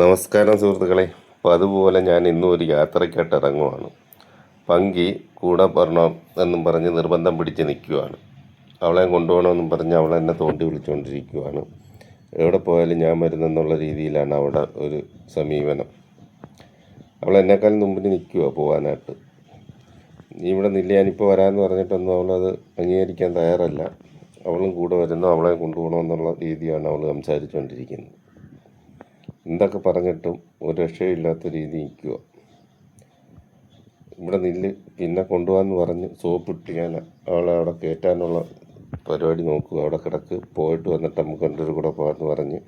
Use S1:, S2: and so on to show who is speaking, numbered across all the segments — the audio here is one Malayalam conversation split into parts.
S1: നമസ്കാരം സുഹൃത്തുക്കളെ. അപ്പോൾ അതുപോലെ ഞാൻ ഇന്നും ഒരു യാത്രയ്ക്കായിട്ട് ഇറങ്ങുവാണ്. പങ്കി കൂടെ വരണം എന്നും പറഞ്ഞ് നിർബന്ധം പിടിച്ച് നിൽക്കുവാണ്. അവളെ കൊണ്ടുപോകണമെന്നും പറഞ്ഞ് അവളെ എന്നെ തോണ്ടി വിളിച്ചുകൊണ്ടിരിക്കുവാണ്. എവിടെ പോയാലും ഞാൻ വരുന്നെന്നുള്ള രീതിയിലാണ് അവിടെ ഒരു സമീപനം. അവൾ എന്നെക്കാളും മുമ്പിൽ നിൽക്കുക പോകാനായിട്ട്. ഇവിടെ നില്ല ഞാനിപ്പോൾ വരാമെന്ന് പറഞ്ഞിട്ടൊന്നും അവളത് അംഗീകരിക്കാൻ തയ്യാറല്ല. അവളും കൂടെ വരുന്നു അവളെ കൊണ്ടുപോകണമെന്നുള്ള രീതിയാണ് അവൾ സംസാരിച്ചുകൊണ്ടിരിക്കുന്നത്. എന്തൊക്കെ പറഞ്ഞിട്ടും ഒരു രക്ഷയില്ലാത്ത രീതി നിൽക്കുക. ഇവിടെ നില്ല് പിന്നെ കൊണ്ടുപോകാമെന്ന് പറഞ്ഞ് സോപ്പിട്ട് ഞാൻ അവളെ അവിടെ കയറ്റാനുള്ള പരിപാടി നോക്കുക. അവിടെ കിടക്ക് പോയിട്ട് വന്നിട്ട് നമുക്ക് രണ്ടൊരു കൂടെ പോകാമെന്ന് പറഞ്ഞ്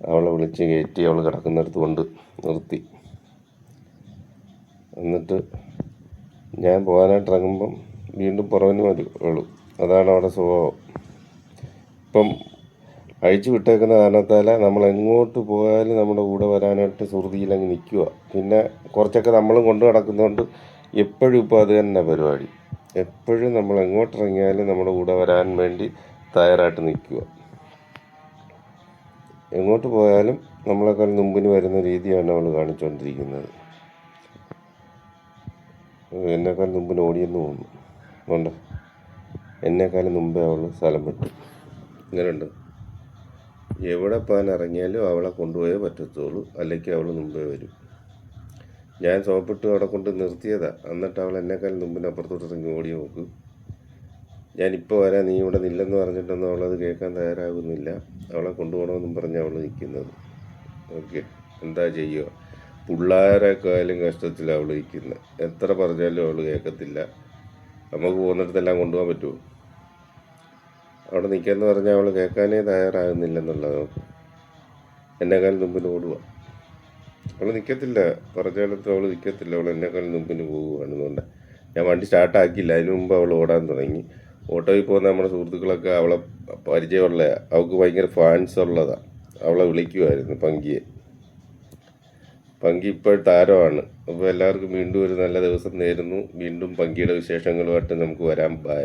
S1: അവളെ വിളിച്ച് കയറ്റി അവൾ കിടക്കുന്നിടത്ത് കൊണ്ട് നിർത്തി. എന്നിട്ട് ഞാൻ പോകാനായിട്ട് ഇറങ്ങുമ്പം വീണ്ടും പുറവിന് വരും അതാണ് അവിടെ സ്വഭാവം. ഇപ്പം അഴിച്ചു വിട്ടേക്കുന്ന കാരണത്താൽ നമ്മൾ എങ്ങോട്ട് പോയാലും നമ്മുടെ കൂടെ വരാനായിട്ട് സുഹൃതിയിലങ്ങ് നിൽക്കുക പിന്നെ കുറച്ചൊക്കെ നമ്മളും കൊണ്ട് നടക്കുന്നതുകൊണ്ട് എപ്പോഴും ഇപ്പോൾ അത് തന്നെ പരിപാടി. എപ്പോഴും നമ്മൾ എങ്ങോട്ട് ഇറങ്ങിയാലും നമ്മുടെ കൂടെ വരാൻ വേണ്ടി തയ്യാറായിട്ട് നിൽക്കുക എങ്ങോട്ട് പോയാലും നമ്മളെക്കാൾ മുമ്പിന് വരുന്ന രീതിയാണ് നമ്മൾ കാണിച്ചുകൊണ്ടിരിക്കുന്നത് എന്നെക്കാൾ മുമ്പിന് ഓടിയെന്ന് തോന്നുന്നു. അതുകൊണ്ട് എന്നെക്കാളും മുമ്പേ അവൾ സ്ഥലം വിട്ടു. ഇങ്ങനെയുണ്ട് എവിടെ പാൻ ഇറങ്ങിയാലും അവളെ കൊണ്ടുപോയേ പറ്റത്തുള്ളൂ. അല്ലെങ്കിൽ അവൾ മുമ്പേ വരും. ഞാൻ സോപ്പിട്ട് അവിടെ കൊണ്ട് നിർത്തിയതാ. എന്നിട്ട് അവൾ എന്നെക്കാൾ മുമ്പിന് അപ്പുറത്തോട്ട് ഇറങ്ങി ഓടി നോക്കും. ഞാനിപ്പോൾ വരാം. നീ ഇവിടെ നില്ലെന്ന് പറഞ്ഞിട്ടൊന്നും അവളത് കേൾക്കാൻ തയ്യാറാകുന്നില്ല. അവളെ കൊണ്ടുപോകണമെന്നും പറഞ്ഞ് അവൾ നിൽക്കുന്നത്. ഓക്കെ. എന്താ ചെയ്യുക? പിള്ളേരെക്കാളും കഷ്ടത്തിൽ അവൾ നിൽക്കുന്നത് എത്ര പറഞ്ഞാലും അവൾ കേൾക്കത്തില്ല. നമുക്ക് പോകുന്നിടത്തെല്ലാം കൊണ്ടുപോകാൻ പറ്റുമോ? അവിടെ നിൽക്കാന്ന് പറഞ്ഞാൽ അവൾ കേൾക്കാനേ തയ്യാറാകുന്നില്ലെന്നുള്ളത് എന്നെക്കാൾ മുമ്പിന് ഓടുക അവൾ നിൽക്കത്തില്ല. പറഞ്ഞാലത്ത് അവൾ നിൽക്കത്തില്ല. അവൾ എന്നെക്കാൾ മുമ്പിന് പോവുകയാണെന്നുകൊണ്ട് ഞാൻ വണ്ടി സ്റ്റാർട്ടാക്കിയില്ല അതിന് മുമ്പ് അവൾ ഓടാൻ തുടങ്ങി. ഓട്ടോയിൽ പോകുന്ന നമ്മുടെ സുഹൃത്തുക്കളൊക്കെ അവളെ പരിചയമുള്ള അവൾക്ക് ഭയങ്കര ഫാൻസ് ഉള്ളതാണ് അവളെ വിളിക്കുമായിരുന്നു പങ്കിയെ. പങ്കി ഇപ്പോൾ താരമാണ്. അപ്പോൾ എല്ലാവർക്കും വീണ്ടും ഒരു നല്ല ദിവസം നേരുന്നു. വീണ്ടും പങ്കിയുടെ വിശേഷങ്ങളുമായിട്ട് നമുക്ക് വരാൻ ബൈ